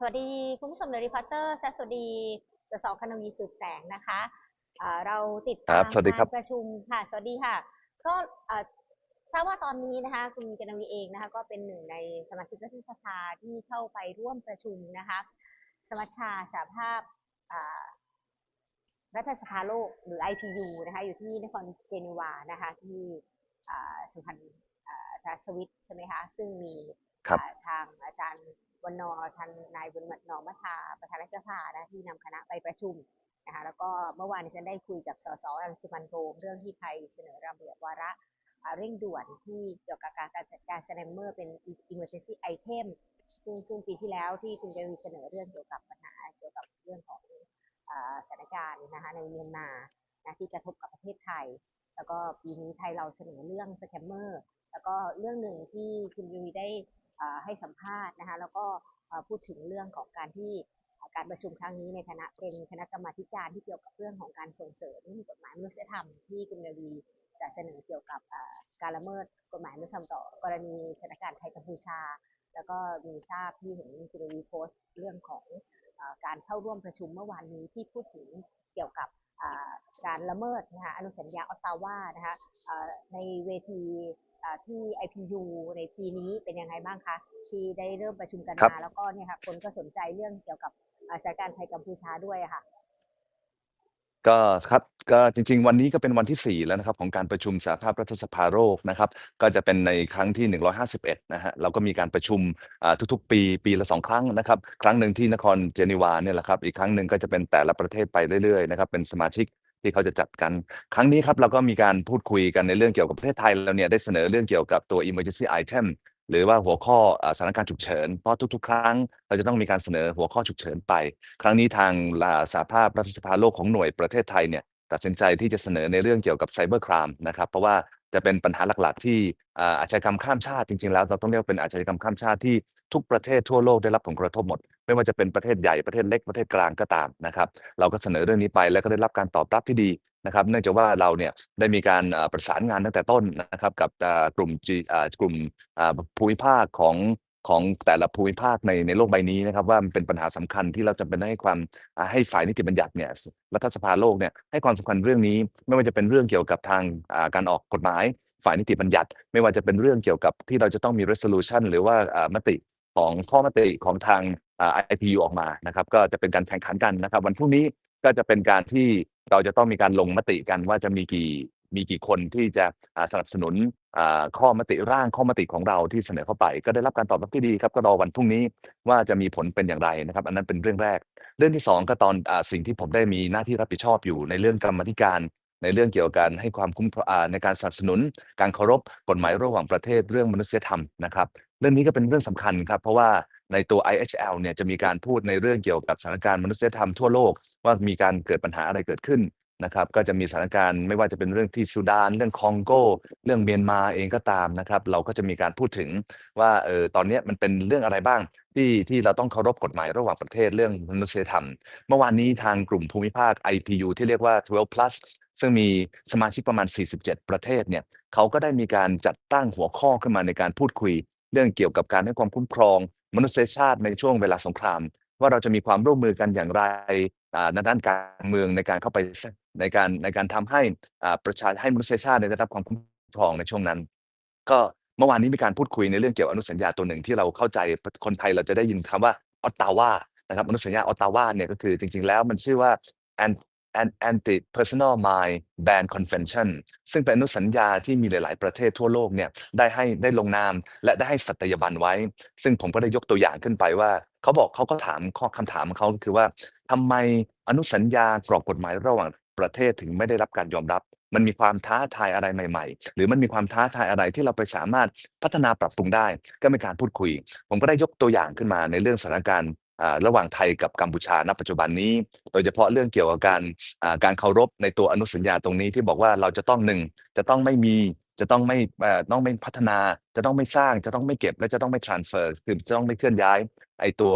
สวัสดีคุณผู้ชมเดลิพัตเตอร์และสวัสดีสสคณวีสืบแสงนะคะอ่าเราติดครัตาบมสวัสดีครับการประชุมค่ะ สวัสดีค่ะ ก็อ่าทราบว่าตอนนี้นะคะคุณกนวีเองนะคะก็เป็นหนึ่งในสมาชิกรัฐสภาที่เข้าไปร่วมประชุมนะคะสมัชชาสหภาพอ่ารัฐสภาโลกหรือ IPU นะคะอยู่ที่นครเจนีวานะคะที่อ่าสุพรรณอ่ารัฐสวิตใช่ไหมคะซึ่งมี ครับอ่าทางอาจารย์วันนอท่านนายบุญมัดนอมทาประธานรัฐสภานะที่นำคณะไปประชุมนะคะแล้วก็เมื่อวานนี้ฉันได้คุยกับสสรังสิมันโรมเรื่องที่ไทยเสนอระเบียบวาระเร่งด่วนที่เกี่ยวกับการจัดการแสดงเมอร์เป็น emergency item ซึ่งซึ่งปีที่แล้วที่คุณเจรีเสนอเรื่องเกี่ยวกับปัญหาเกี่ยวกับเรื่องของอสถานการณ์นะคะในเมียนมานะที่กระทบกับประเทศไทย แล้วก็ปีนี้ไทยเราเสนอเรื่องสแกมเมอร์แล้วก็เรื่องหนึ่งที่คุณยูวีได้ ให้สัมภาษณ์นะคะแล้วก็พูดถึงเรื่องของการที่การประชุมครั้งนี้ในคณะเป็นคณะกรรมาธิการที่เกี่ยวกับเรื่องของการส่งเสริมกฎหมายมนุษยธรรมที่คุณนวีจะเสนอเกี่ยวกับการละเมิดกฎหมายมนุษยธรรมต่อกรณีสถานการณ์ไทยกัมพูชา แล้วก็มีทราบที่เห็นคุณนวีโพสต์เรื่องของอการเข้าร่วมประชุมเมื่อวานนี้ที่พูดถึงเกี่ยวกับการละเมิดนะคะอนุสัญญาออตตาวานะคะในเวที ที่ IPU ในปีนี้เป็นยังไงบ้างคะที่ได้เริ่มประชุมกันครับมาแล้วก็เนี่ยค่ะคนก็สนใจเรื่องเกี่ยวกับอ่าสถานการณ์ไทยกัมพูชาด้วยอะค่ะก็ครับก็จริง ๆ วันนี้ก็เป็นวันที่ 4 แล้วนะครับของการประชุมสหภาพรัฐสภาโลกนะครับก็จะเป็นในครั้งที่ 151 นะฮะเราก็มีการประชุมอ่าทุกๆ ปีปีละ 2 ครั้งนะครับ ครั้งหนึ่งที่นครเจนีวาเนี่ยแหละครับอีกครั้งหนึ่งก็จะเป็นแต่ละประเทศไปเรื่อยๆนะครับเป็นสมาชิก ที่เขาจะจัดกัน ครั้งนี้ครับเราก็มีการพูดคุยกันในเรื่องเกี่ยวกับประเทศไทยเราเนี่ยได้เสนอเรื่องเกี่ยวกับตัว emergency item หรือว่าหัวข้อสถานการณ์ฉุกเฉิน เพราะทุก ๆ ครั้ง เราจะต้องมีการเสนอหัวข้อฉุกเฉินไป ครั้งนี้ทางอ่าสหภาพรัฐสภาโลกของหน่วยประเทศไทยเนี่ยตัดสินใจที่จะเสนอในเรื่องเกี่ยวกับไซเบอร์ครามนะครับเพราะว่าจะเป็นปัญหาหลักๆ ที่อาอาชญากรรมข้ามชาติจริงๆแล้วเราต้องเรียกว่าเป็นอาชญากรรมข้ามชาติที่ทุกประเทศทั่วโลกได้รับผลกระทบหมด ไม่ว่าจะเป็นประเทศใหญ่ประเทศเล็กประเทศกลางก็ตามนะครับเราก็เสนอเรื่องนี้ไปแล้วก็ได้รับการตอบรับที่ดีนะครับเนื่องจากว่าเราเนี่ยได้มีการประสานงานตั้งแต่ต้นนะครับกับกลุ่มกลุ่มภูมิภาคของของแต่ละภูมิภาคในในโลกใบนี้นะครับว่ามันเป็นปัญหาสำคัญที่เราจำเป็นต้องให้ความให้ฝ่ายนิติบัญญัติเนี่ยรัฐสภาโลกเนี่ยให้ความสำคัญเรื่องนี้ ไม่ว่าจะเป็นเรื่องเกี่ยวกับทางการออกกฎหมาย ฝ่ายนิติบัญญัติ ไม่ว่าจะเป็นเรื่องเกี่ยวกับที่เราจะต้องมี resolution หรือว่ามติของข้อมติของทาง IPU ออกมานะครับ ก็จะเป็นการแข่งขันกันนะครับ วันพรุ่งนี้ก็จะเป็นการที่เราจะต้องมีการลงมติกันว่าจะมีกี่มีกี่คนที่จะอ่าสนับสนุนอ่าข้อมติร่างข้อมติของเราที่เสนอเข้าไป ก็ได้รับการตอบรับที่ดีครับก็รอวันพรุ่งนี้ว่าจะมีผลเป็นอย่างไรนะครับ อันนั้นเป็นเรื่องแรก เรื่องที่สองก็ตอนอ่าสิ่งที่ผมได้มีหน้าที่รับผิดชอบอยู่ในเรื่องกรรมธิการ ในเรื่องเกี่ยวกับการให้ความคุ้มครองในการสนับสนุน การเคารพกฎหมายระหว่างประเทศเรื่องมนุษยธรรมนะครับเรื่องนี้ก็เป็นเรื่องสำคัญครับ เพราะว่าในตัว IHL เนี่ยจะมีการพูดในเรื่องเกี่ยวกับสถานการณ์มนุษยธรรมทั่วโลก ว่ามีการเกิดปัญหาอะไรเกิดขึ้นนะครับก็จะมีสถานการณ์ไม่ว่าจะเป็นเรื่องที่ซูดาน เรื่องคองโก เรื่องเมียนมาเองก็ตามนะครับ เราก็จะมีการพูดถึงว่าเออตอนนี้มันเป็นเรื่องอะไรบ้าง ที่ที่เราต้องเคารพกฎหมายระหว่างประเทศเรื่องมนุษยธรรม เมื่อวานนี้ทางกลุ่มภูมิภาค IPU ที่เรียกว่า 12 plus ซึ่งมีสมาชิกประมาณ 47 ประเทศเนี่ยเขาก็ได้มีการจัดตั้งหัวข้อขึ้นมาในการพูดคุย เรื่องเกี่ยวกับการให้ความคุ้มครอง มนุษยชาติในช่วงเวลาสงคราม ว่าเราจะมีความร่วมมือกันอย่างไรในด้านการเมืองในการเข้าไปในการในการทำให้อาประชาให้มนุษยชาติได้รับความคุ้มครองในช่วงนั้น ก็เมื่อวานนี้มีการพูดคุยในเรื่องเกี่ยวกับอนุสัญญาตัวหนึ่งที่เราเข้าใจคนไทยเราจะได้ยินคำว่าออตตาวานะครับอนุสัญญาออตตาวาเนี่ยก็คือจริง ๆ แล้วมันชื่อว่า An Anti-Personal Mine Ban Convention ซึ่งเป็นอนุสัญญาที่มีหลาย ๆ ประเทศทั่วโลกเนี่ยได้ให้ได้ลงนาม และได้ให้สัตยาบันไว้ ซึ่งผมก็ได้ยกตัวอย่างขึ้นไปว่า เขาบอกเขาก็ถามข้อคำถามของเขาคือว่าทำไมอนุสัญญากรอบกฎหมายระหว่างประเทศถึงไม่ได้รับการยอมรับ มันมีความท้าทายอะไรใหม่ ๆ หรือมันมีความท้าทายอะไรที่เราไปสามารถพัฒนาปรับปรุงได้ ก็มีการพูดคุย ผมก็ได้ยกตัวอย่างขึ้นมาในเรื่องสถานการณ์ ระหว่างไทยกับกัมพูชาณปัจจุบันนี้ โดยเฉพาะเรื่องเกี่ยวกับการการเคารพในตัวอนุสัญญาตรงนี้ที่บอกว่าเราจะต้องหนึ่งจะต้องไม่มีจะต้องไม่ต้องไม่พัฒนา จะต้องไม่สร้าง จะต้องไม่เก็บ และจะต้องไม่ transfer คือจะต้องไม่เคลื่อนย้ายไอตัว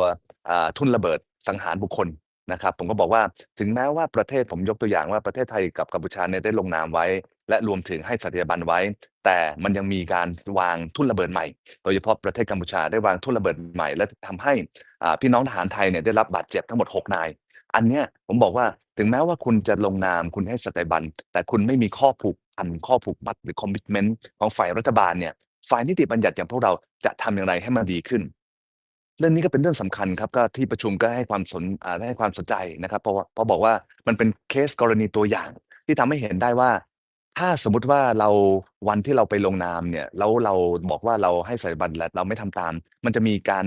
ทุนระเบิดสังหารบุคคล นะครับ ผมก็บอกว่า ถึงแม้ว่าประเทศ ผมยกตัวอย่างว่า ประเทศไทยกับกัมพูชาเนี่ยได้ลงนามไว้ และรวมถึงให้สัตยาบันไว้ แต่มันยังมีการวางทุ่นระเบิดใหม่ โดยเฉพาะประเทศกัมพูชาได้วางทุ่นระเบิดใหม่ และทำให้อ่าพี่น้องทหารไทยเนี่ยได้รับบาดเจ็บทั้งหมด 6 นาย อันเนี้ยผมบอกว่าถึงแม้ว่าคุณจะลงนามคุณให้สัตยาบัน แต่คุณไม่มีข้อผูกพันข้อผูกมัดหรือ commitment ของฝ่ายรัฐบาลเนี่ยฝ่ายนิติบัญญัติอย่างพวกเราจะทำอย่างไรให้มันดีขึ้น เรื่องนี้ก็เป็นเรื่องสำคัญครับ ก็ที่ประชุมก็ให้ความสน อ่าได้ให้ความสนใจนะครับ เพราะว่า เพราะบอกว่ามันเป็นเคสกรณีตัวอย่าง ที่ทำให้เห็นได้ว่า ถ้าสมมุติว่าเรา วันที่เราไปลงนามเนี่ย แล้วเราบอกว่า เราให้สัตยบันและเราไม่ทำตาม มันจะมีการ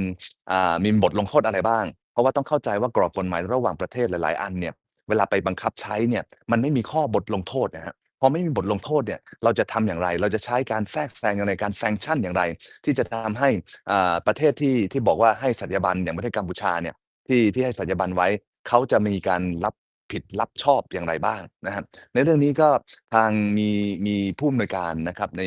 อ่า มีบทลงโทษอะไรบ้าง เพราะว่าต้องเข้าใจว่ากรอบกฎหมายระหว่างประเทศหลาย ๆ อันเนี่ย เวลาไปบังคับใช้เนี่ย มันไม่มีข้อบทลงโทษนะครับ พอไม่มีบทลงโทษเนี่ยเราจะทำอย่างไร?เราจะใช้การแทรกแซงอย่างไร?การ sanction อย่างไร?ที่จะทำให้อ่าประเทศที่ที่บอกว่าให้สัตยาบันอย่างประเทศกัมพูชาเนี่ยที่ที่ให้สัตยาบันไว้เขาจะมีการรับผิดรับชอบอย่างไรบ้างนะครับในเรื่องนี้ก็ทางมีมีผู้อำนวยการนะครับใน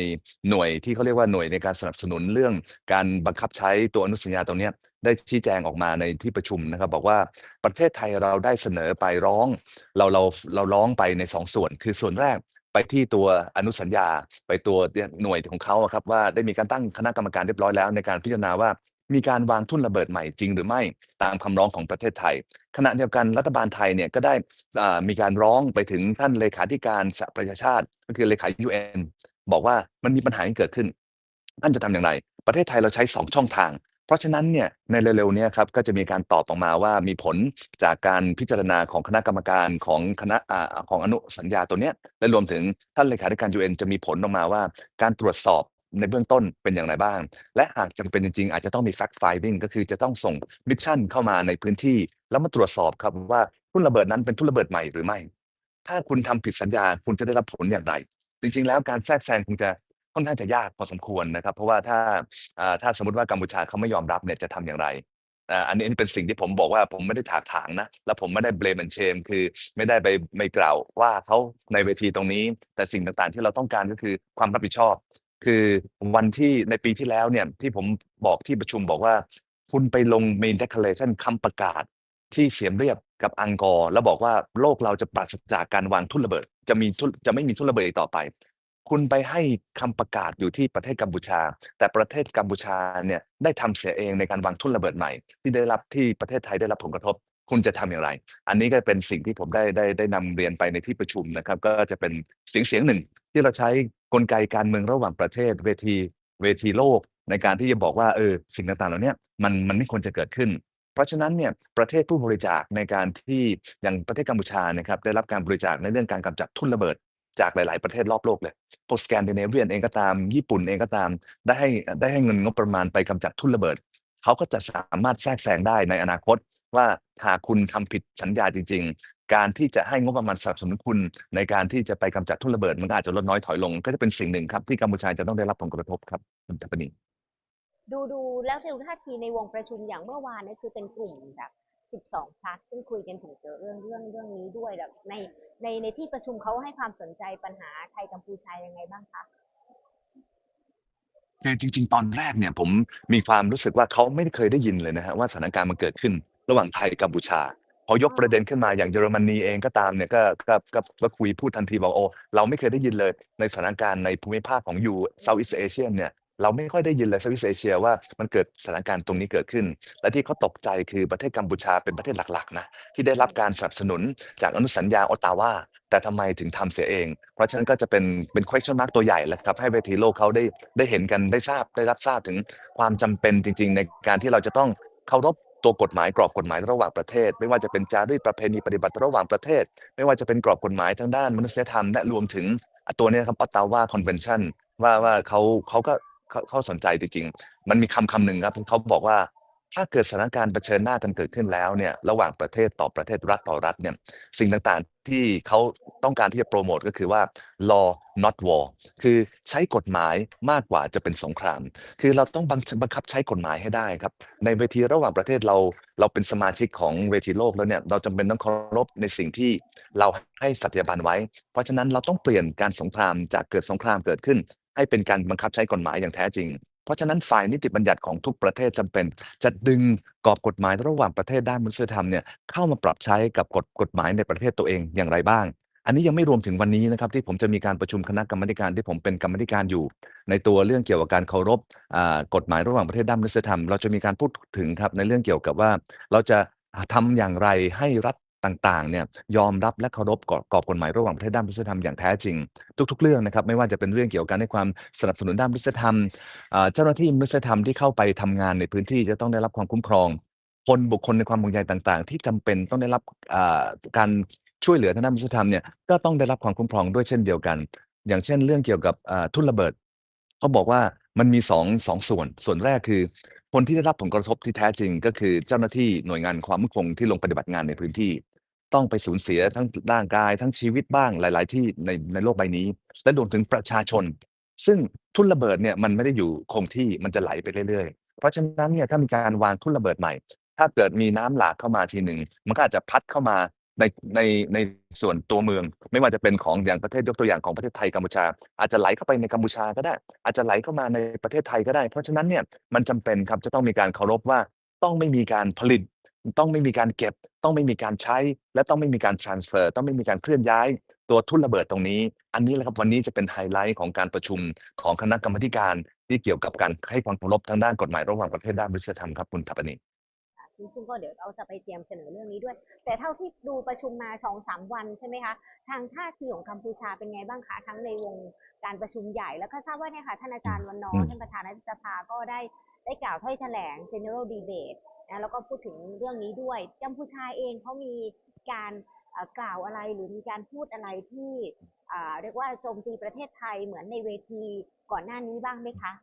หน่วยที่เขาเรียกว่าหน่วยในการสนับสนุนเรื่องการบังคับใช้ตัวอนุสัญญาตรงเนี้ยได้ชี้แจงออกมาในที่ประชุมนะครับ บอกว่าประเทศไทยเราได้เสนอไปร้อง เราเราเราร้องไปใน2ส่วน คือส่วนแรก ไปที่ตัวอนุสัญญาไปตัวหน่วยของเขาครับว่าได้มีการตั้งคณะกรรมการเรียบร้อยแล้ว ในการพิจารณาว่ามีการวางทุ่นระเบิดใหม่จริงหรือไม่?ตามคำร้องของประเทศไทย ขณะเดียวกันรัฐบาลไทยเนี่ยก็ได้มีการร้องไปถึงท่านเลขาธิการสหประชาชาติ ก็คือเลขา UN บอกว่ามันมีปัญหาที่เกิดขึ้นท่านจะทำอย่างไร?ประเทศไทยเราใช้ 2 ช่องทาง เพราะฉะนั้นเนี่ยในเร็วๆนี้ครับก็จะมีการตอบออกมาว่ามีผลจากการพิจารณาของคณะกรรมการของคณะอของอนุสัญญาตัวเนี้ยและรวมถึงท่านเลขาธิการ UN จะมีผลออกมาว่าการตรวจสอบในเบื้องต้นเป็นอย่างไรบ้าง?และหากจำเป็นจริงๆ อาจจะต้องมี fact finding ก็คือจะต้องส่งมิชชั่นเข้ามาในพื้นที่ แล้วมาตรวจสอบครับว่าทุ่นระเบิดนั้นเป็นทุ่นระเบิดใหม่หรือไม่?ถ้าคุณทำผิดสัญญาคุณจะได้รับผลอย่างไร?จริงๆ แล้วการแทรกแซงคงจะ อนข้างจะยากพอสมควรนะครับ เพราะว่าถ้าถ้าสมมติว่ากัมพูชาเขาไม่ยอมรับเนี่ยจะทำอย่างไร?อันนี้เป็นสิ่งที่ผมบอกว่าผมไม่ได้ถากถางนะ และผมไม่ได้ blame and shame คือไม่ได้ไปไปกล่าวว่าเขาในเวทีตรงนี้ แต่สิ่งต่างๆที่เราต้องการก็คือความรับผิดชอบ คือวันที่ในปีที่แล้วเนี่ยที่ผมบอกที่ประชุมบอกว่า คุณไปลง main declaration คำประกาศที่เสียมเรียบกับอังกอร์แล้วบอกว่าโลกเราจะปราศจากการวางทุ่นระเบิด จะมีทุนจะไม่มีทุ่นระเบิดอีกต่อไป คุณไปให้คำประกาศอยู่ที่ประเทศกัมพูชา แต่ประเทศกัมพูชาเนี่ยได้ทำเสียเองในการวางทุ่นระเบิดใหม่ ที่ได้รับที่ประเทศไทยได้รับผลกระทบ คุณจะทำอย่างไร?อันนี้ก็เป็นสิ่งที่ผมได้ได้ได้นำเรียนไปในที่ประชุมนะครับ ก็จะเป็นเสียงเสียงหนึ่ง ที่เราใช้กลไกการเมืองระหว่างประเทศเวทีเวทีโลก ในการที่จะบอกว่าเออสิ่งต่างๆเหล่านี้มันมันไม่ควรจะเกิดขึ้นเพราะฉะนั้นเนี่ยประเทศผู้บริจาคในการที่อย่างประเทศกัมพูชานะครับได้รับการบริจาคในเรื่องการกำจัดทุ่นระเบิด จากหลาย ๆ ประเทศรอบโลกเลยพวก Scandinavian เองก็ตาม ญี่ปุ่นเองก็ตาม ได้ให้ได้ให้เงินงบประมาณไปกำจัดทุนระเบิด เขาก็จะสามารถแทรกแซงได้ในอนาคต ว่าหากคุณทำผิดสัญญาจริง ๆ การที่จะให้งบประมาณสนับสนุนคุณ ในการที่จะไปกำจัดทุนระเบิด มันก็อาจจะลดน้อยถอยลง ก็จะเป็นสิ่งหนึ่งครับที่กัมพูชาจะต้องได้รับผลกระทบครับคุณทัปนีดูดูแล้วดูท่าทีในวงประชุมอย่างเมื่อวานนี่คือเป็นกลุ่มแบบ 12พรรคซึ่งคุยกันถึงเกี่ยวเรื่องเรื่องเรื่องนี้ด้วยแบบในในในที่ประชุมเขาให้ความสนใจปัญหาไทยกัมพูชายังไงบ้างคะ?คือจริง ๆ ตอนแรกเนี่ยผมมีความรู้สึกว่าเขาไม่ได้เคยได้ยินเลยนะครับว่าสถานการณ์มันเกิดขึ้นระหว่างไทยกัมพูชาพอยกประเด็นขึ้นมาอย่างเยอรมนีเองก็ตามเนี่ยก็ก็ก็ก็คุยพูดทันทีบอกโอ้เราไม่เคยได้ยินเลยในสถานการณ์ในภูมิภาคของ U Southeast Asian เนี่ย เราไม่ค่อยได้ยินเลย Southeast Asia ว่ามันเกิดสถานการณ์ตรงนี้เกิดขึ้น และที่เขาตกใจคือประเทศกัมพูชาเป็นประเทศหลักๆนะที่ได้รับการสนับสนุนจากอนุสัญญา Ottawa แต่ทำไมถึงทำเสียเอง เพราะฉะนั้นก็จะเป็นเป็น question mark ตัวใหญ่แล้วครับ ให้เวทีโลกเขาได้ได้เห็นกันได้ทราบได้รับทราบถึงความจำเป็นจริง ๆ ในการที่เราจะต้องเคารพตัวกฎหมายกรอบกฎหมายระหว่างประเทศ ไม่ว่าจะเป็นจารีตประเพณีปฏิบัติระหว่างประเทศ ไม่ว่าจะเป็นกรอบกฎหมายทางด้านมนุษยธรรมและรวมถึงตัวเนี้ยครับ Ottawa Convention ว่าว่าเขาเขาก็ เขาเขาสนใจจริงๆ มันมีคำคำหนึ่งครับที่เขาบอกว่า ถ้าเกิดสถานการณ์เผชิญหน้ากันเกิดขึ้นแล้วเนี่ยระหว่างประเทศต่อประเทศรัฐต่อรัฐเนี่ยสิ่งต่างๆที่เขาต้องการที่จะโพรโมตก็คือว่า law not war คือใช้กฎหมายมากกว่าจะเป็นสงคราม คือเราต้องบังบังคับใช้กฎหมายให้ได้ครับ ในเวทีระหว่างประเทศเราเราเป็นสมาชิกของเวทีโลกแล้วเนี่ยเราจำเป็นต้องเคารพในสิ่งที่เราให้สัตยาบันไว้ เพราะฉะนั้นเราต้องเปลี่ยนการสงครามจากเกิดสงครามเกิดขึ้น ให้เป็นการบังคับใช้กฎหมายอย่างแท้จริง เพราะฉะนั้นฝ่ายนิติบัญญัติของทุกประเทศจำเป็น จะดึงกรอบกฎหมายระหว่างประเทศด้านมนุษยธรรมเนี่ยเข้ามาปรับใช้กับกฎกฎหมายในประเทศตัวเองอย่างไรบ้าง อันนี้ยังไม่รวมถึงวันนี้นะครับที่ผมจะมีการประชุมคณะกรรมการที่ผมเป็นกรรมการอยู่ ในตัวเรื่องเกี่ยวกับการเคารพกฎหมายระหว่างประเทศด้านมนุษยธรรม เราจะมีการพูดถึงครับในเรื่องเกี่ยวกับว่า เราจะทำอย่างไรให้รัฐ ต่างๆเนี่ยยอมรับและเคารพกรอบกรอบกฎหมายระหว่างประเทศด้านมนุษธรรมอย่างแท้จริง ทุก ๆ เรื่องนะครับไม่ว่าจะเป็นเรื่องเกี่ยวกับการให้ความสนับสนุนด้านมนุษธรรมเจ้าหน้าที่มนุษธรรมที่เข้าไปทำงานในพื้นที่จะต้องได้รับความคุ้มครอง คนบุคคลในความห่วงใยต่างๆ ที่จำเป็นต้องได้รับการช่วยเหลือทางด้านมนุษธรรมเนี่ยก็ต้องได้รับความคุ้มครองด้วยเช่นเดียวกัน อย่างเช่น เรื่องเกี่ยวกับทุนระเบิดเขาบอกว่ามันมีสองสองส่วน ส่วนแรกคือคนที่ได้รับผลกระทบที่แท้จริง ก็คือเจ้าหน้าที่หน่วยงานความมั่นคงที่ลงปฏิบัติงานในพื้นที่ ต้องไปสูญเสียทั้งร่างกายทั้งชีวิตบ้างหลาย ๆ ที่ในในโลกใบนี้ และรวมถึงประชาชน ซึ่งทุ่นระเบิดเนี่ยมันไม่ได้อยู่คงที่มันจะไหลไปเรื่อยๆ เพราะฉะนั้นเนี่ยถ้ามีการวางทุ่นระเบิดใหม่ ถ้าเกิดมีน้ำหลากเข้ามาทีหนึ่งมันก็อาจจะพัดเข้ามาในในในส่วนตัวเมือง ไม่ว่าจะเป็นของอย่างประเทศยกตัวอย่างของประเทศไทยกัมพูชา อาจจะไหลเข้าไปในกัมพูชาก็ได้ อาจจะไหลเข้ามาในประเทศไทยก็ได้ เพราะฉะนั้นเนี่ยมันจำเป็นครับจะต้องมีการเคารพว่าต้องไม่มีการผลิต ต้องไม่มีการเก็บ ต้องไม่มีการใช้ และต้องไม่มีการ transfer ต้องไม่มีการเคลื่อนย้าย ตัวทุ่นระเบิดตรงนี้ อันนี้แหละครับวันนี้จะเป็นไฮไลท์ของการประชุมของคณะกรรมาธิการที่เกี่ยวกับการให้ความเคารพทางด้านกฎหมายระหว่างประเทศด้านมนุษยธรรมครับคุณทัปปนีค่ะซึ่งซึ่งก็เดี๋ยวเราจะไปเตรียมเสนอเรื่องนี้ด้วย แต่เท่าที่ดูประชุมมาสองสามวันใช่ไหมคะ ทางท่าทีของกัมพูชาเป็นไงบ้างคะ ทั้งในวงการประชุมใหญ่ แล้วก็ทราบว่าเนี่ยค่ะท่านอาจารย์วันนออืมท่านประธานรัฐสภาก็ได้ได้กล่าวถ้อยแถลง general debate นะแล้วก็พูดถึงเรื่องนี้ด้วยกัมพูชาเองเขามีการกล่าวอะไรหรือมีการพูดอะไรที่เรียกว่าโจมตีประเทศไทยเหมือนในเวทีก่อนหน้านี้บ้างไหมคะ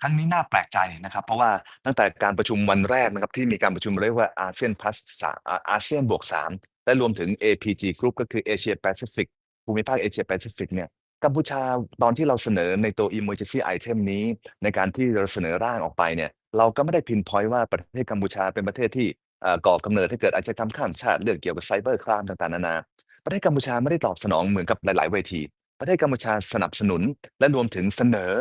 ครั้งนี้น่าแปลกใจนะครับ เพราะว่าตั้งแต่การประชุมวันแรกนะครับที่มีการประชุมเรียกว่าอาเซียนพลัสสาอาเซียนบวกสามและรวมถึง APG Group ก็คือเอเชียแปซิฟิกภูมิภาคเอเชียแปซิฟิกเนี่ย กัมพูชาตอนที่เราเสนอในตัว emergency item นี้ ในการที่เราเสนอร่างออกไปเนี่ยเราก็ไม่ได้พินพอยต์ว่าประเทศกัมพูชาเป็นประเทศที่เอ่อก่อกำเนิดให้เกิดอาชญากรรมข้ามชาติเรื่องเกี่ยวกับไซเบอร์ครามต่างๆนานา ประเทศกัมพูชาไม่ได้ตอบสนองเหมือนกับหลาย ๆ เวที ประเทศกัมพูชาสนับสนุน และรวมถึงเสนอ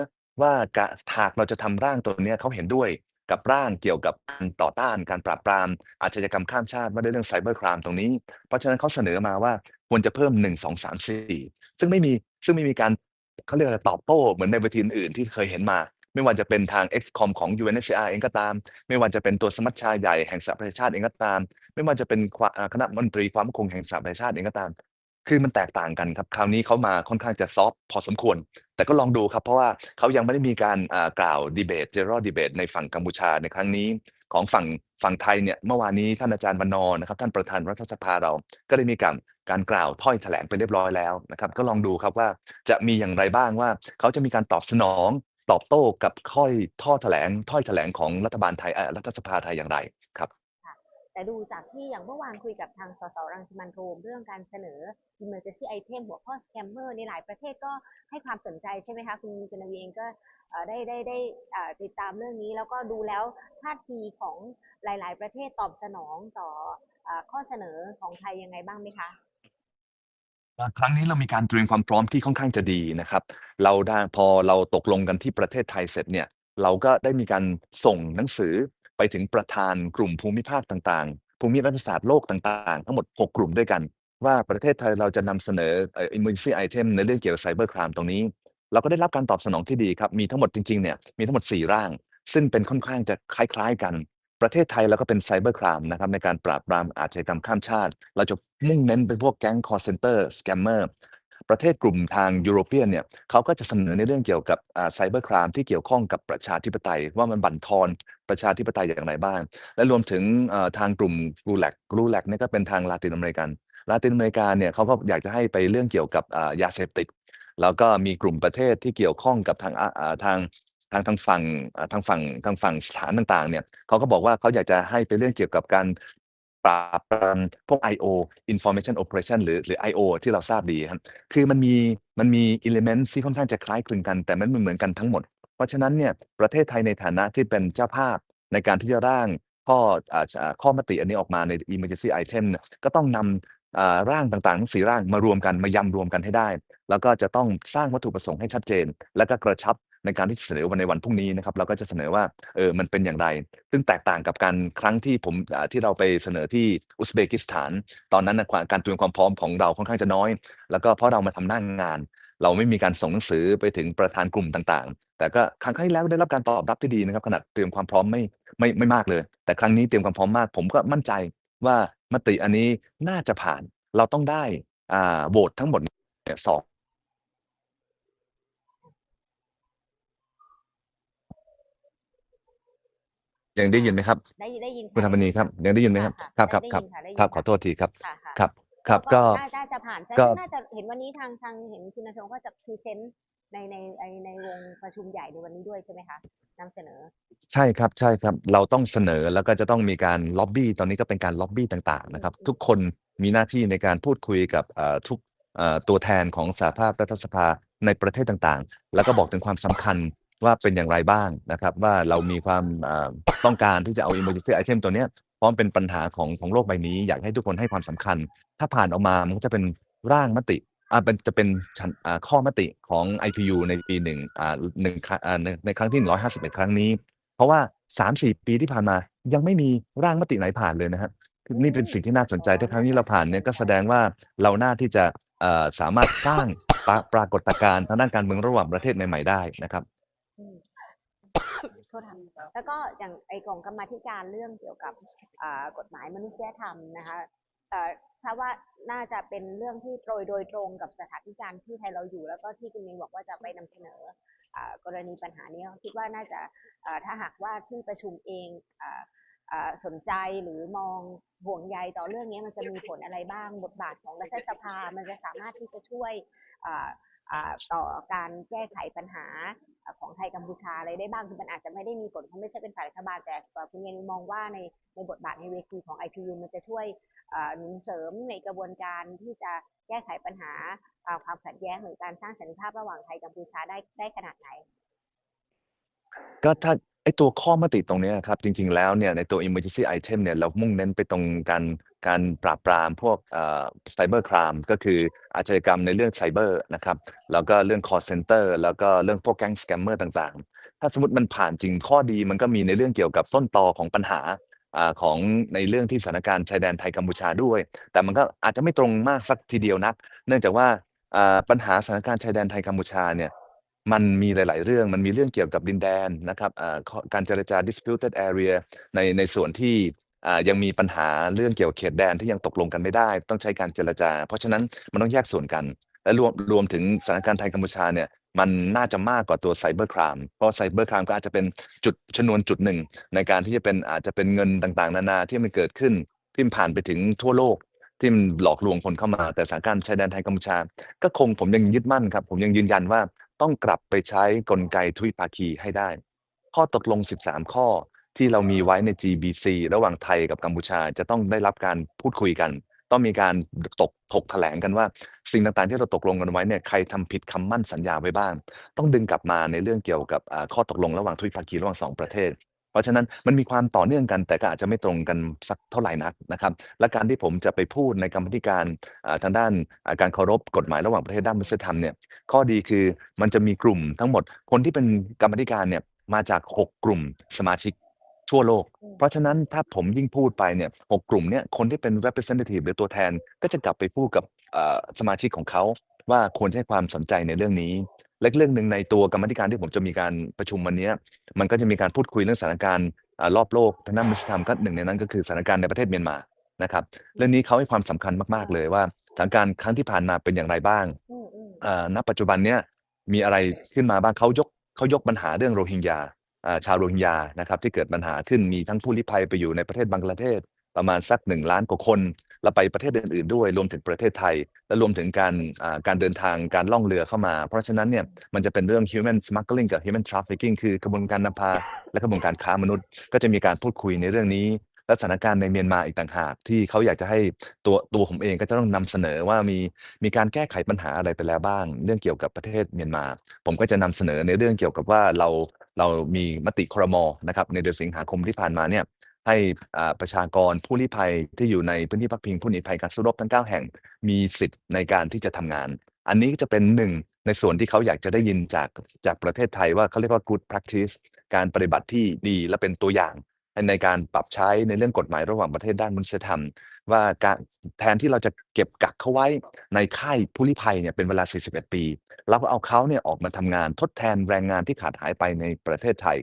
ว่ากะหากเราจะทำร่างตัวเนี้ยเขาเห็นด้วยกับร่างเกี่ยวกับการต่อต้านการปราบปรามอาชญากรรมข้ามชาติว่าด้วยเรื่องไซเบอร์ครามตรงนี้ เพราะฉะนั้นเขาเสนอมาว่าควรจะเพิ่ม 1 2 3 4 ซึ่งไม่มี ซึ่งไม่มีการเขาเรียกอะไรตอบโต้เหมือนในเวทีอื่นที่เคยเห็นมา ไม่ว่าจะเป็นทาง XCOM ของ UNHCR เองก็ตาม ไม่ว่าจะเป็นตัวสมัชชาใหญ่แห่งสหประชาชาติเองก็ตาม ไม่ว่าจะเป็นคณะมนตรีความมั่นคงแห่งสหประชาชาติเองก็ตาม คือมันแตกต่างกันครับคราวนี้เขามาค่อนข้างจะซอฟต์พอสมควร แต่ก็ลองดูครับ เพราะว่าเขายังไม่ได้มีการกล่าวดีเบต general debate ในฝั่งกัมพูชาในครั้งนี้ของฝั่งฝั่งไทยเนี่ยเมื่อวานนี้ท่านอาจารย์วันนร์นะครับท่านประธานรัฐสภาเราก็ได้มีการ การกล่าวถ้อยแถลงไปเรียบร้อยแล้วนะครับ ก็ลองดูครับว่าจะมีอย่างไรบ้างว่า เขาจะมีการตอบสนองตอบโต้กับข้อยท่อแถลงถ้อยแถลงของรัฐบาลไทยรัฐสภาไทยอย่างไรครับแต่ดูจากที่อย่างเมื่อวานคุยกับทางสสรังสิมันโรมเรื่องการเสนอ emergency item หัวข้อ scammer ในหลายประเทศก็ให้ความสนใจใช่ไหมคะ คุณกนวีเองก็ได้ได้ได้ติดตามเรื่องนี้แล้วก็ดูแล้วท่าทีของหลาย ๆ ประเทศตอบสนองต่ออข้อเสนอของไทยยังไงบ้างไหมคะ ครั้งนี้เรามีการเตรียมความพร้อมที่ค่อนข้างจะดีนะครับ เราได้พอเราตกลงกันที่ประเทศไทยเสร็จเนี่ย เราก็ได้มีการส่งหนังสือไปถึงประธานกลุ่มภูมิภาคต่างๆ ภูมิรัฐศาสตร์โลกต่างๆ ทั้งหมด 6 กลุ่มด้วยกัน ว่าประเทศไทยเราจะนำเสนอเอ่อ emergency item ในเรื่องเกี่ยวกับไซเบอร์ครามตรงนี้ เราก็ได้รับการตอบสนองที่ดีครับ มีทั้งหมดจริงๆเนี่ยมีทั้งหมด 4 ร่าง ซึ่งเป็นค่อนข้างจะคล้ายๆกัน ประเทศไทยเราก็เป็นไซเบอร์ครามนะครับในการปราบปรามอาชญากรรมข้ามชาติ เราจะมุ่งเน้นเป็นพวกแก๊ง call center scammer ประเทศกลุ่มทางยุโรเปียนเนี่ยเขาก็จะเสนอในเรื่องเกี่ยวกับไซเบอร์ครามที่เกี่ยวข้องกับประชาธิปไตย ว่ามันบั่นทอนประชาธิปไตยอย่างไรบ้าง และรวมถึงทางกลุ่มรูแลกรูแลกนี่ก็เป็นทางลาตินอเมริกันลาตินอเมริกาเนี่ยเขาก็อยากจะให้ไปเรื่องเกี่ยวกับยาเสพติด แล้วก็มีกลุ่มประเทศที่เกี่ยวข้องกับทางทาง ทางทางฝั่งทางฝั่งทางฝั่งสถานต่างๆเนี่ยเขาก็บอกว่าเขาอยากจะให้ไปเรื่องเกี่ยวกับการปราบปรามพวก I.O. Information Operation หรือหรือ I.O. ที่เราทราบดีครับคือมันมีมันมี element ที่ค่อนข้างจะคล้ายคลึงกัน แต่มันไม่เหมือนกันทั้งหมด เพราะฉะนั้นเนี่ยประเทศไทยในฐานะที่เป็นเจ้าภาพในการที่จะร่างข้อข้อมติอันนี้ออกมาใน emergency item เนี่ยก็ต้องนำอ่าร่างต่างๆสี่ร่างมารวมกันมายำรวมกันให้ได้ แล้วก็จะต้องสร้างวัตถุประสงค์ให้ชัดเจน แล้วก็กระชับ ในการที่เสนอวันในวันพรุ่งนี้นะครับเราก็จะเสนอว่าเออมันเป็นอย่างไร ซึ่งแตกต่างกับการครั้งที่ผมที่เราไปเสนอที่อุซเบกิสถาน ตอนนั้นนะการเตรียมความพร้อมของเราค่อนข้างจะน้อย แล้วก็เพราะเรามาทำหน้างาน เราไม่มีการส่งหนังสือไปถึงประธานกลุ่มต่างๆ แต่ก็ครั้งที่แล้วได้รับการตอบรับที่ดีนะครับขนาดเตรียมความพร้อมไม่ไม่ไม่มากเลย แต่ครั้งนี้เตรียมความพร้อมมาก ผมก็มั่นใจว่ามติอันนี้น่าจะผ่านเราต้องได้อ่าโหวตทั้งหมดสอง ยังได้ยินไหมครับ ได้ได้ยินคุณธรรมนีครับ ยังได้ยินไหมครับ ครับครับได้ครับยินค่ะได้ยินครับะขอโทษทีครับค่ะค่ะครับครับก็น่าน่าจะผ่านก็น่าจะเห็นวันนี้ทางทางเห็นคุณนชงก็จะพรีเซนต์ในในในในวงประชุมใหญ่ในวันนี้ด้วยใช่ไหมคะนำเสนอ ใช่ครับใช่ครับ เราต้องเสนอแล้วก็จะต้องมีการล็อบบี้ตอนนี้ก็เป็นการล็อบบี้ต่างๆนะครับอืมทุกคนมีหน้าที่ในการพูดคุยกับเอ่อทุกเอ่อตัวแทนของสหภาพรัฐสภาในประเทศต่างๆ แล้วก็บอกถึงความสำคัญ ว่าเป็นอย่างไรบ้างนะครับ ว่าเรามีความต้องการที่จะเอา emergency item ตัวเนี้ยพราะมันเป็นปัญหาของของโลกใบนี้ อยากให้ทุกคนให้ความสำคัญ ถ้าผ่านออกมามันก็จะเป็นร่างมติอ่าเป็นจะเป็นชั้นข้อมติของ IPU ในปีหนึ่งอ่าหนึ่งครั้งอ่าในในครั้งที่151ครั้งนี้ เพราะว่า3-4ปีที่ผ่านมา ยังไม่มีร่างมติไหนผ่านเลยนะครับนี่เป็นสิ่งที่น่าสนใจถ้าครั้งนี้เราผ่านเนี่ยก็แสดงว่าเราน่าที่จะสามารถสร้างปราปรากฏการณ์ทางด้านการเมืองระหว่างประเทศใหม่ๆได้นะครับ โทษค่ะแล้วก็อย่างไอ้กล่องกรรมาธิการเรื่องเกี่ยวกับกฎหมายมนุษยธรรมนะคะเอ่อถ้าว่าน่าจะเป็นเรื่องที่โดยโดยตรงกับสถานการณ์ที่ไทยเราอยู่ แล้วก็ที่คุณมิงบอกว่าจะไปนำเสนอกรณีปัญหานี้คิดว่าน่าจะถ้าหากว่าที่ประชุมเองสนใจหรือมองห่วงใยต่อเรื่องนี้มันจะมีผลอะไรบ้างบทบาทของรัฐสภา มันจะสามารถที่จะช่วยต่อการแก้ไขปัญหา ของไทยกัมพูชาอะไรได้บ้างคือมันอาจจะไม่ได้มีผลเพราะไม่ใช่เป็นฝ่ายรัฐบาลแต่คุณเยนมองว่าในในบทบาทในเวทีของ IPU มันจะช่วยเอ่อหนุนเสริมในกระบวนการที่จะแก้ไขปัญหาความขัดแย้งหรือการสร้างสันติภาพระหว่างไทยกัมพูชาได้ได้ขนาดไหน ก็ถ้า ไอ้ตัวข้อมติตรงเนี้ยครับ จริง ๆ แล้วเนี่ยในตัว emergency item เนี่ยเรามุ่งเน้นไปตรงการการปราบปรามพวกเอ่อ cyber crime ก็คืออาชญากรรมในเรื่องไซเบอร์นะครับแล้วก็เรื่อง call center แล้วก็เรื่องพวกแก๊งสแกมเมอร์ต่างๆ ถ้าสมมติมันผ่านจริงข้อดีมันก็มีในเรื่องเกี่ยวกับต้นตอของปัญหาอ่าของในเรื่องที่สถานการณ์ชายแดนไทยกัมพูชาด้วย แต่มันก็อาจจะไม่ตรงมากสักทีเดียวนัก เนื่องจากว่าอ่าปัญหาสถานการณ์ชายแดนไทยกัมพูชาเนี่ย มันมีหลาย ๆ เรื่องมันมีเรื่องเกี่ยวกับดินแดนนะครับอ่าข้อการเจรจา disputed area ในในส่วนที่อ่ายังมีปัญหาเรื่องเกี่ยวกับเขตแดนที่ยังตกลงกันไม่ได้ ต้องใช้การเจรจา เพราะฉะนั้นมันต้องแยกส่วนกัน และรวมรวมถึงสถานการณ์ไทยกัมพูชาเนี่ยมันน่าจะมากกว่าตัวไซเบอร์ครามเพราะไซเบอร์ครามก็อาจจะเป็นจุดชนวนจุดหนึ่ง ในการที่จะเป็นอาจจะเป็นเงินต่างๆ นานาที่มันเกิดขึ้นที่มันผ่านไปถึงทั่วโลกที่มันหลอกลวงคนเข้ามาแต่สถานการณ์ชายแดนไทยกัมพูชา ก็คงผมยังยึดมั่นครับ ผมยังยืนยันว่า ต้องกลับไปใช้กลไกทวิภาคีให้ได้ ข้อตกลง 13 ข้อที่เรามีไว้ใน GBC ระหว่างไทยกับกัมพูชาจะต้องได้รับการพูดคุยกัน ต้องมีการตกถกแถลงกันว่า สิ่งต่างๆที่เราตกลงกันไว้เนี่ยใครทำผิดคำมั่นสัญญาไว้บ้าง ต้องดึงกลับมาในเรื่องเกี่ยวกับข้อตกลงระหว่างทวิภาคีระหว่างสองประเทศ ราะฉะนั้นมันมีความต่อเนื่องกัน แต่ก็อาจจะไม่ตรงกันสักเท่าไหร่นักนะครับ และการที่ผมจะไปพูดในกรรมาธิการอ่าทางด้านอ่าการเคารพกฎหมายระหว่างประเทศด้านมนุษยธรรมเนี่ยข้อดีคือมันจะมีกลุ่มทั้งหมดคนที่เป็นกรรมาธิการเนี่ยมาจาก 6 กลุ่มสมาชิกทั่วโลกอืมเพราะฉะนั้นถ้าผมยิ่งพูดไปเนี่ยหกกลุ่มเนี่ยคนที่เป็น representative หรือตัวแทนก็จะกลับไปพูดกับอ่าสมาชิกของเขาว่าควรจะให้ความสนใจในเรื่องนี้ และเรื่องหนึ่งในตัวกรรมาธิการที่ผมจะมีการประชุมวันเนี้ยมันก็จะมีการพูดคุยเรื่องสถานการณ์อ่ารอบโลกทางด้านมนุษยธรรมก็หนึ่งในนั้นก็คือสถานการณ์ในประเทศเมียนมานะครับเรื่องนี้เขาให้ความสำคัญมากๆเลยว่าสถานการณ์ครั้งที่ผ่านมาเป็นอย่างไรบ้างอืมอืมอ่าณปัจจุบันเนี้ยมีอะไรขึ้นมาบ้างเขายกเขายกปัญหาเรื่องโรฮิงญาอ่าชาวโรฮิงญานะครับที่เกิดปัญหาขึ้นมีทั้งผู้ลี้ภัยไปอยู่ในประเทศบังกลาเทศประมาณสักหนึ่งล้านกว่าคน แล้วไปประเทศอื่นๆด้วย รวมถึงประเทศไทย และรวมถึงการการเดินทางการล่องเรือเข้ามา เพราะฉะนั้นเนี่ยมันจะเป็นเรื่อง human smuggling กับ human trafficking คือกระบวนการนำพา และกระบวนการค้ามนุษย์ ก็จะมีการพูดคุยในเรื่องนี้และสถานการณ์ในเมียนมาอีกต่างหาก ที่เขาอยากจะให้ตัวตัวผมเองก็จะต้องนำเสนอว่ามีมีการแก้ไขปัญหาอะไรไปแล้วบ้าง เรื่องเกี่ยวกับประเทศเมียนมา ผมก็จะนำเสนอในเรื่องเกี่ยวกับว่าเราเรามีมติครมนะครับในเดือนสิงหาคมที่ผ่านมาเนี่ย ให้อาประชากรผู้ลี้ภัยที่อยู่ในพื้นที่พักพิงผู้หนีภัยการสู้รบทั้ง 9 แห่งมีสิทธิ์ในการที่จะทำงาน อันนี้ก็จะเป็นหนึ่งในส่วนที่เขาอยากจะได้ยินจากจากประเทศไทยว่าเขาเรียกว่า good practice การปฏิบัติที่ดีและเป็นตัวอย่าง ในการปรับใช้ในเรื่องกฎหมายระหว่างประเทศด้านมนุษยธรรม ว่าการแทนที่เราจะเก็บกักเขาไว้ในค่ายผู้ลี้ภัยเนี่ยเป็นเวลา 41 ปีเราก็เอาเขาเนี่ยออกมาทำงานทดแทนแรงงานที่ขาดหายไปในประเทศไทย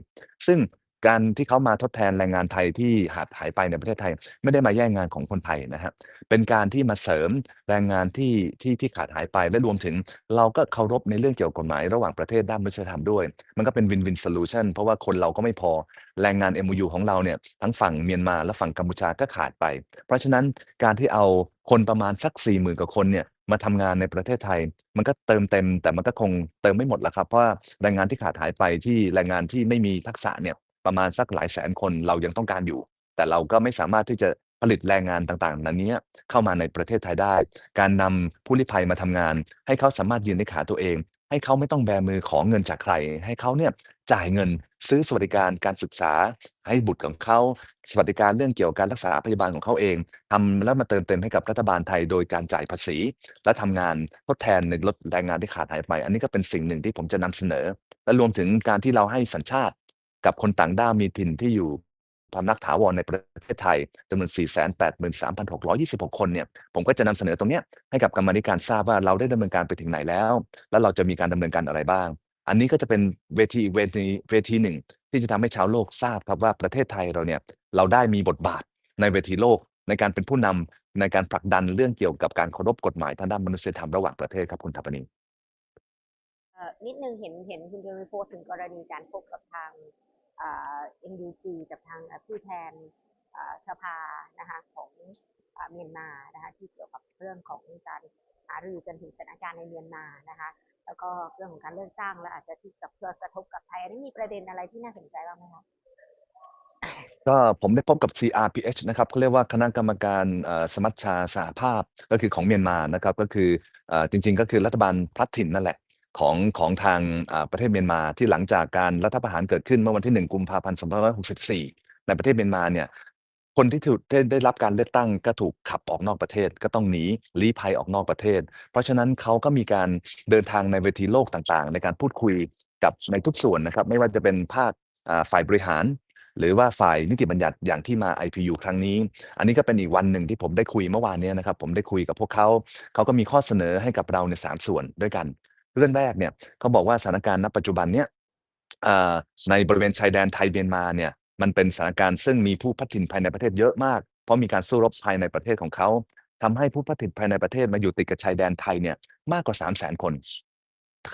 ซึ่ง การที่เขามาทดแทนแรงงานไทยที่ขาดหายไปในประเทศไทย ไม่ได้มาแย่งงานของคนไทยนะครับเป็นการที่มาเสริมแรงงานที่ที่ที่ขาดหายไปและรวมถึง เราก็เคารพในเรื่องเกี่ยวกับกฎหมายระหว่างประเทศด้านมนุษยธรรมด้วย มันก็เป็นวินวินโซลูชันเพราะว่าคนเราก็ไม่พอแรงงาน MOU ของเราเนี่ยทั้งฝั่งเมียนมาและฝั่งกัมพูชาก็ขาดไป เพราะฉะนั้นการที่เอาคนประมาณสัก40,000กว่าคนเนี่ยมาทำงานในประเทศไทย มันก็เติมเต็ม แต่มันก็คงเติมไม่หมดล้วครับเพราะว่าแรงงานที่ขาดหายไปที่แรงงานที่ไม่มีทักษะเนี่ย ประมาณสักหลายแสนคนเรายังต้องการอยู่ แต่เราก็ไม่สามารถที่จะผลิตแรงงานต่างๆนั้นเนี้ยเข้ามาในประเทศไทยได้ การนำผู้ลี้ภัยมาทำงาน ให้เขาสามารถยืนในขาตัวเอง ให้เขาไม่ต้องแบมือขอเงินจากใคร ให้เขาเนี่ยจ่ายเงินซื้อสวัสดิการการศึกษา ให้บุตรของเขาสวัสดิการเรื่องเกี่ยวกับการรักษาพยาบาลของเขาเองทำแล้วมาเติมเต็มให้กับรัฐบาลไทยโดยการจ่ายภาษี และทำงานทดแทนในลดแรงงานที่ขาดหายไป อันนี้ก็เป็นสิ่งหนึ่งที่ผมจะนำเสนอ และรวมถึงการที่เราให้สัญชาติ กับคนต่างด้าวมีถิ่นที่อยู่พำนักถาวรในประเทศไทยจำนวน 483,626 คนเนี่ย ผมก็จะนำเสนอตรงเนี้ยให้กับกรรมธิการทราบว่าเราได้ดำเนินการไปถึงไหนแล้ว แล้วเราจะมีการดำเนินการอะไรบ้าง อันนี้ก็จะเป็นเวทีเวทีเวทีหนึ่ง ที่จะทำให้ชาวโลกทราบครับว่าประเทศไทยเราเนี่ยเราได้มีบทบาทในเวทีโลกในการเป็นผู้นำในการผลักดันเรื่องเกี่ยวกับการเคารพกฎหมายทางด้านมนุษยธรรมระหว่างประเทศครับคุณทัปนีนิดนึงเห็นเห็นคุณเดลิโพสถึงกรณีการพบกับทาง เอ่า NUG กับทางผู้แทนสภานะคะของเมียนมานะคะที่เกี่ยวกับเรื่องของการหารือกันถึงสถานการณ์ในเมียนมานะคะแล้วก็เรื่องของการเลือกตั้งและอาจจะที่กับกระทบกับไทยนี่มีประเด็นอะไรที่น่าสนใจบ้างไหมคะก็ผมได้พบกับ CRPH นะครับเขาเรียกว่าคณะกรรมการสมัชชาสหภาพก็คือของเมียนมานะครับ ก็คือจริง ๆ ก็คือรัฐบาลพลัดถิ่นนั่นแหละ ของของทางประเทศเมียนมาที่หลังจากการรัฐประหารเกิดขึ้นเมื่อวันที่ 1 กุมภาพันธ์2564 ในประเทศเมียนมาเนี่ยคนที่ถูกได้ได้รับการเลือกตั้งก็ถูกขับออกนอกประเทศก็ต้องหนีลี้ภัยออกนอกประเทศ เพราะฉะนั้นเขาก็มีการเดินทางในเวทีโลกต่างๆ ในการพูดคุยกับในทุกส่วนนะครับ ไม่ว่าจะเป็นภาคฝ่ายบริหาร หรือว่าฝ่ายนิติบัญญัติอย่างที่มา IPU ครั้งนี้ อันนี้ก็เป็นอีกวันหนึ่งที่ผมได้คุยเมื่อวานเนี้นะครับ ผมได้คุยกับพวกเขาเขาก็มีข้อเสนอให้กับเราในสามส่วนด้วยกัน เรื่องแรกเนี่ยเขาบอกว่าสถานการณ์ณปัจจุบันเนี้ยในบริเวณชายแดนไทยเมียนมาเนี่ยมันเป็นสถานการณ์ซึ่งมีผู้พัดถิ่นภายในประเทศเยอะมาก เพราะมีการสู้รบภายในประเทศของเขาทำให้ผู้พัดถิ่นภายในประเทศมาอยู่ติดกับชายแดนไทยเนี่ยมากกว่า3 0 0 0 0 0 คน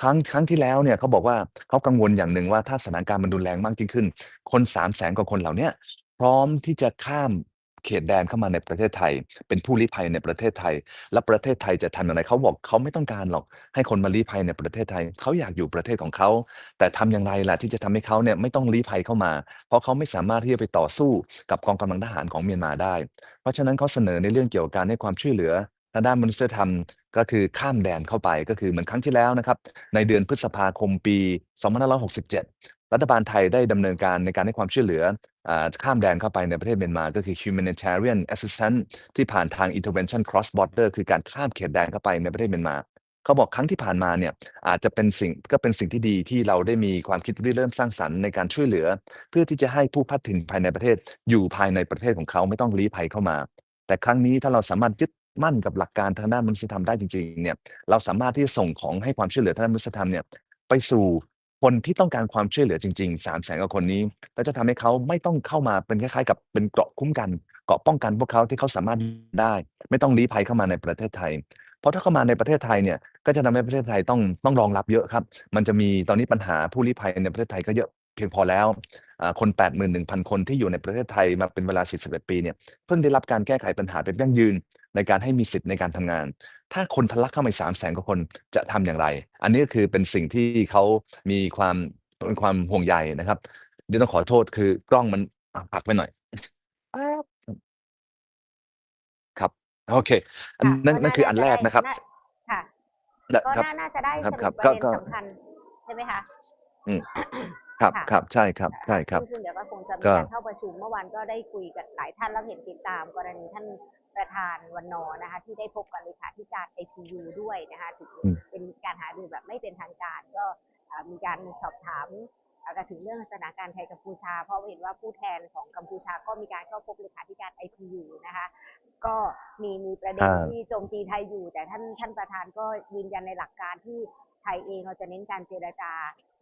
ครั้งครั้งที่แล้วเนี่ยเขาบอกว่าเขากังวลอย่างหนึ่งว่าถ้าสถานการณ์มันรุนแรงมากยิ่งขึ้น คน3 0 0แสนกว่าคนเหล่าเนี้ยพร้อมที่จะข้าม เขตแดนเข้ามาในประเทศไทย เป็นผู้ลี้ภัยในประเทศไทย และประเทศไทยจะทำอย่างไรเขาบอกเขาไม่ต้องการหรอกให้คนมาลี้ภัยในประเทศไทยเขาอยากอยู่ประเทศของเขา แต่ทำอย่างไรล่ะที่จะทำให้เขาเนี่ยไม่ต้องลี้ภัยเข้ามา เพราะเขาไม่สามารถที่จะไปต่อสู้กับกองกำลังทหารของเมียนมาได้ เพราะฉะนั้นเขาเสนอในเรื่องเกี่ยวกับการให้ความช่วยเหลือทางด้านมนุษยธรรมก็คือข้ามแดนเข้าไปก็คือเหมือนครั้งที่แล้วนะครับในเดือนพฤษภาคมปี 2567 รัฐบาลไทยได้ดำเนินการในการให้ความช่วยเหลืออข้ามแดนเข้าไปในประเทศเมียนมา ก็คือ humanitarian assistance ที่ผ่านทาง intervention cross border คือการข้ามเขตแดนเข้าไปในประเทศเมียนมาเขาบอกครั้งที่ผ่านมาเนี่ยอาจจะเป็นสิ่งก็เป็นสิ่งที่ดีที่เราได้มีความคิดริเริ่มสร้างสรรค์ในการช่วยเหลือ เพื่อที่จะให้ผู้พัดถิ่นภายในประเทศอยู่ภายในประเทศของเขาไม่ต้องลี้ภัยเข้ามา แต่ครั้งนี้ถ้าเราสามารถยึดมั่นกับหลักการทางด้านมนุษยธรรมได้จริงๆเนี่ยเราสามารถที่จะส่งของให้ความช่วยเหลือทางด้านมนุษยธรรมเนี่ยไปสู่ คนที่ต้องการความช่วยเหลือจริงๆ3 0 0แสนกว่าคนนี้และจะทำให้เขาไม่ต้องเข้ามาเป็นคล้ายๆ กับเป็นเกราะคุ้มกัน เกราะป้องกันพวกเขาที่เขาสามารถได้ ไม่ต้องลี้ภัยเข้ามาในประเทศไทย เพราะถ้าเข้ามาในประเทศไทยเนี่ยก็จะทำให้ประเทศไทยต้องต้องรองรับเยอะครับ มันจะมีตอนนี้ปัญหาผู้ลี้ภัยในประเทศไทยก็เยอะเพียงพอแล้วอ่าคน 81,000 คนที่อยู่ในประเทศไทยมาเป็นเวลา 41 ปีเนี่ยเพิ่งได้รับการแก้ไขปัญหาเป็นยั่งยืน ในการให้มีสิทธิ์ในการทำงาน ถ้าคนทะลักเข้ามา3 0 0แสนกว่าคนจะทำอย่างไร อันนี้ก็คือเป็นสิ่งที่เขามีความเป็นความห่วงใยนะครับเดี๋ยวต้องขอโทษคือกล้องมันอะผลักไปหน่อยแป๊บครับโอเคอันค่ะนั่นก็นั่นคืออันแรกได้นะครับาค่ะและก็ครับน่าน่าจะได้ครัสบรุครัปบประเด็นก็ก็สำคัญใช่ไหมคะอืมครับค่ะครับใช่ครับใช่ครับซึ่งซึ่งเดี๋ยวก็คงจะมีก็การเข้าประชุมเมื่อวานก็ได้คุยกับหลายท่านแล้วเห็นติดตามกรณีท่าน ประธานวันนอนะคะ ที่ได้พบกับเลขาธิการ IPU ด้วยนะคะถึงอืมเป็นการหารือแบบไม่เป็นทางการ ก็อ่ามีการสอบถามอ่ากันถึงเรื่องสถานการณ์ไทยกัมพูชา เพราะเห็นว่าผู้แทนของกัมพูชาก็มีการเข้าพบเลขาธิการ IPU นะคะ ก็มีมีประเด็นอ่าที่โจมตีไทยอยู่ แต่ท่านท่านประธานก็ยืนยันในหลักการที่ไทยเองเราจะเน้นการเจรจา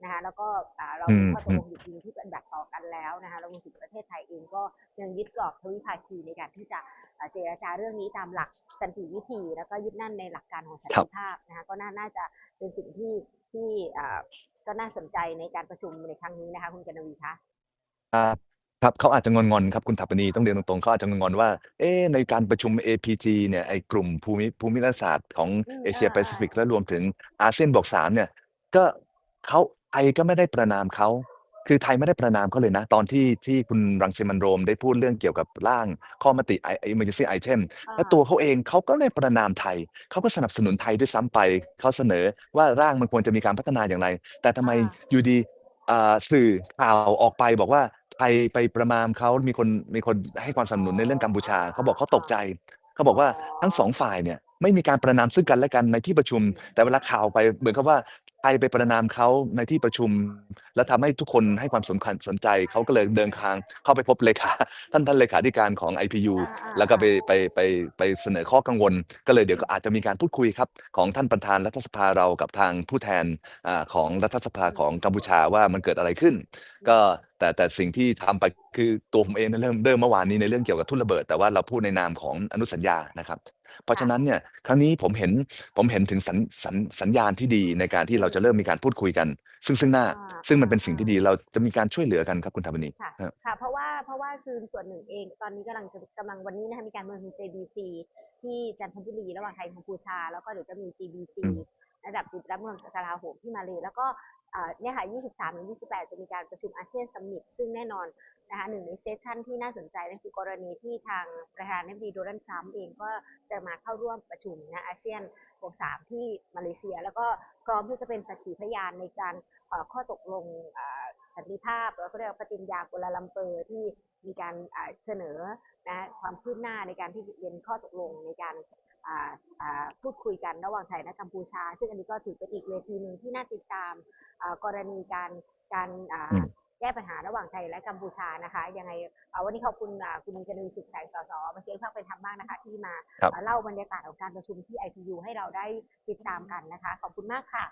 นะคะแล้วก็อ่าเรามีข้อตกลงหยุดยิงที่ปฏิบัติต่อกันแล้วนะคะแล้วรวมถึงประเทศไทยเองก็ยังยึดกรอบทวิภาคีในการที่จะอ่า เจรจาเรื่องนี้ตามหลักสันติวิธี แล้วก็ยึดนั่นในหลักการของสันติภาพนะคะก็น่าน่าจะเป็นสิ่งที่ที่อ่าก็น่าสนใจในการประชุมในครั้งนี้นะคะคุณกนวีคะครับครับเขาอาจจะงอนๆครับคุณถัปปนีต้องเรียนตรงๆเขาอาจจะงอนๆว่าเอ๊ะในการประชุม APG เนี่ยไอ้กลุ่มภูมิภูมิรัฐศาสตร์ของอืมเอเชียอ่าแปซิฟิกและรวมถึงอาเซียนบวกสามเนี่ยก็เขาไทยก็ไม่ได้ประนามเขา คือไทยไม่ได้ประนามเขาเลยนะ ตอนที่ ที่คุณรังสิมันต์โรมได้พูดเรื่องเกี่ยวกับร่างข้อมติ emergency item แล้วตัวเขาเองเขาก็ได้ประนามไทย เขาก็สนับสนุนไทยด้วยซ้ำไป เขาเสนอว่าร่างมันควรจะมีการพัฒนาอย่างไร แต่ทำไมอ่าอยู่ดีอ่าสื่อข่าวออกไปบอกว่าไทยไปประนามเขามีคนมีคนให้ความสนับสนุนในเรื่องกัมพูชา เขาบอกเขาตกใจ เขาบอกว่าทั้งสองฝ่ายเนี่ยไม่มีการประนามซึ่งกันและกันในที่ประชุม แต่เวลาข่าวไปเหมือนกับว่า ไทยไปประนามเขาในที่ประชุม แล้วทำให้ทุกคนให้ความสำคัญสนใจเขาก็เลยเดินทางเข้าไปพบเลขาท่านท่านเลขาธิการของ IPU อ่าอ่าแล้วก็ไปไปไปไปเสนอข้อกังวล ก็เลยเดี๋ยวก็อาจจะมีการพูดคุยครับ ของท่านประธานรัฐสภาเรากับทางผู้แทนอ่าของรัฐสภาของกัมพูชาว่ามันเกิดอะไรขึ้น ก็แต่แต่สิ่งที่ทำไปคือตัวผมเองเนี่ยเริ่มเริ่มเมื่อวานนี้ในเรื่องเกี่ยวกับทุ่นระเบิด แต่ว่าเราพูดในนามของอนุสัญญานะครับ เพราะฉะนั้นเนี่ยครั้งนี้ผมเห็นผมเห็นถึงสัญสัญสัญญาณที่ดีในการที่เราจะเริ่มมีการพูดคุยกัน ซึ่งซึ่งหน้า อ่าซึ่งมันเป็นสิ่งที่ดีเราจะมีการช่วยเหลือกันครับคุณธรรมนีค่ะ ครับค่ะ เพราะว่าเพราะว่าคือส่วนหนึ่งเองตอนนี้กำลังจะกำลังวันนี้นะคะมีการประชุม JBC ที่จันทบุรีระหว่างไทยกัมพูชา แล้วก็เดี๋ยวจะมี GBC อืม ระดับจิตรัฐมนตรีกลาโหมที่มาเลยแล้วก็เนี่ยค่ะ 23ถึง28 จะมีการประชุมอาเซียนซัมมิต ซึ่งแน่นอนนะคะหนึ่งในเซสชันที่น่าสนใจนั่นคือกรณีที่ทางประธานาธิบดีโดนัลด์ทรัมป์เองก็จะมาเข้าร่วมประชุมนะอาเซียนบวกสามที่มาเลเซีย แล้วก็พร้อมที่จะเป็นสักขีพยานในการข้อตกลงสันติภาพ แล้วก็เรียกปฏิญญากัวลาลัมเปอร์ที่มีการเสนอนะความคืบหน้าในการที่เป็นข้อตกลงในการ พูดคุยกันระหว่างไทยและกัมพูชา ซึ่งอันนี้ก็ถือเป็นอีกเวทีหนึ่งที่น่าติดตามอ่ากรณีการการอ่าอืมแก้ปัญหาระหว่างไทยและกัมพูชานะคะยังไงอ่าวันนี้ขอบคุณอ่าคุณกนวีสุขแสงสสบัญชีภาคเป็นธรรมมากนะคะ ที่มาครับอ่าเล่าบรรยากาศของการประชุมที่ IPU ให้เราได้ติดตามกันนะคะ ขอบคุณมากค่ะ